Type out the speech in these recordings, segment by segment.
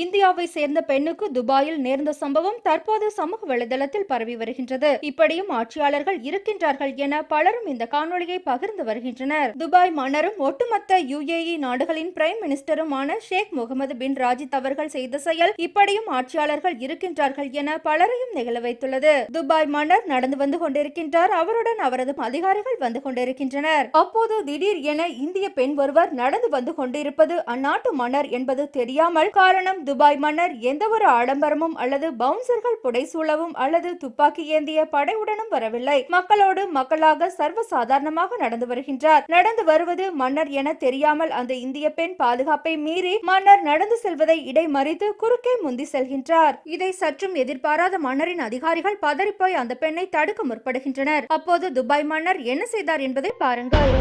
இந்தியாவை சேர்ந்த பெண்ணுக்கு துபாயில் நேர்ந்த சம்பவம் தற்போது சமூக வலைதளத்தில் பரவி வருகின்றது. இப்படியும் ஆட்சியாளர்கள் இருக்கின்றார்கள் என பலரும் இந்த காணொளியை பகிர்ந்து வருகின்றனர். துபாய் மன்னரும் ஒட்டுமொத்த யுஏஇ நாடுகளின் பிரைம் மினிஸ்டருமான ஷேக் முகமது பின் ராஜித் அவர்கள் செய்த செயல் இப்படியும் ஆட்சியாளர்கள் இருக்கின்றார்கள் என பலரையும் நிகழ வைத்துள்ளது. துபாய் மன்னர் நடந்து வந்து கொண்டிருக்கின்றார். அவருடன் அவரது அதிகாரிகள் வந்து கொண்டிருக்கின்றனர். அப்போது திடீர் என இந்திய பெண் ஒருவர் நடந்து வந்து கொண்டிருப்பது அந்நாட்டு மன்னர் என்பது தெரியாமல் காரணம் துபாய் மன்னர் எந்த ஒரு ஆடம்பரமும் அல்லது பவுன்சர்கள் புடைசூழவும் அல்லது துப்பாக்கி ஏந்திய படையுடனும் வரவில்லை. மக்களோடு மக்களாக சர்வ சாதாரணமாக நடந்து வருகின்றார். நடந்து வருவது மன்னர் என தெரியாமல் அந்த இந்திய பெண் பாதுகாப்பை மீறி மன்னர் நடந்து செல்வதை இடைமறித்து குறுக்கே முந்தி செல்கின்றார். இதை சற்றும் எதிர்பாராத மன்னரின் அதிகாரிகள் பதறிப்போய் அந்த பெண்ணை தடுக்க முற்படுகின்றனர். அப்போது துபாய் மன்னர் என்ன செய்தார் என்பதை பாருங்கள்.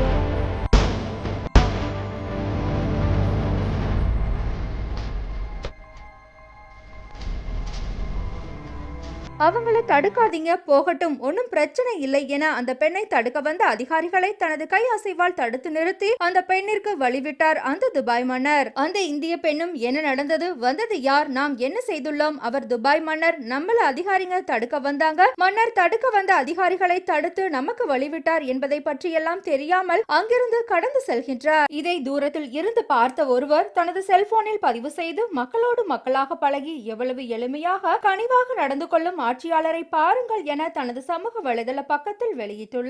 அவங்கள தடுக்காதீங்க போகட்டும். ஒன்னும் பிரச்சனை இல்லை என அந்த பெண்ணை தடுக்க வந்த அதிகாரிகளை தனது கை அசைவால் தடுத்து நிறுத்தி அந்த பெண்ணிற்கு வழிவிட்டார் அந்த துபாய் மன்னர். அந்த இந்திய பெண்ணும் என்ன நடந்தது வந்தது யார் நாம் என்ன செய்துள்ளோம்? அவர் துபாய் மன்னர் நம்மள அதிகாரிங்க தடுக்க வந்தாங்க. மன்னர் தடுக்க வந்த அதிகாரிகளை தடுத்து நமக்கு வழிவிட்டார் என்பதை பற்றியெல்லாம் தெரியாமல் அங்கிருந்து கடந்து செல்கின்றார். இதை தூரத்தில் இருந்து பார்த்த ஒருவர் தனது செல்போனில் பதிவு செய்து மக்களோடு மக்களாக பழகி எவ்வளவு எளிமையாக கனிவாக நடந்து கொள்ளும் ஆட்சியாளரை பாருங்கள் என தனது சமூக வலைதள பக்கத்தில் வெளியிட்டுள்ளார்.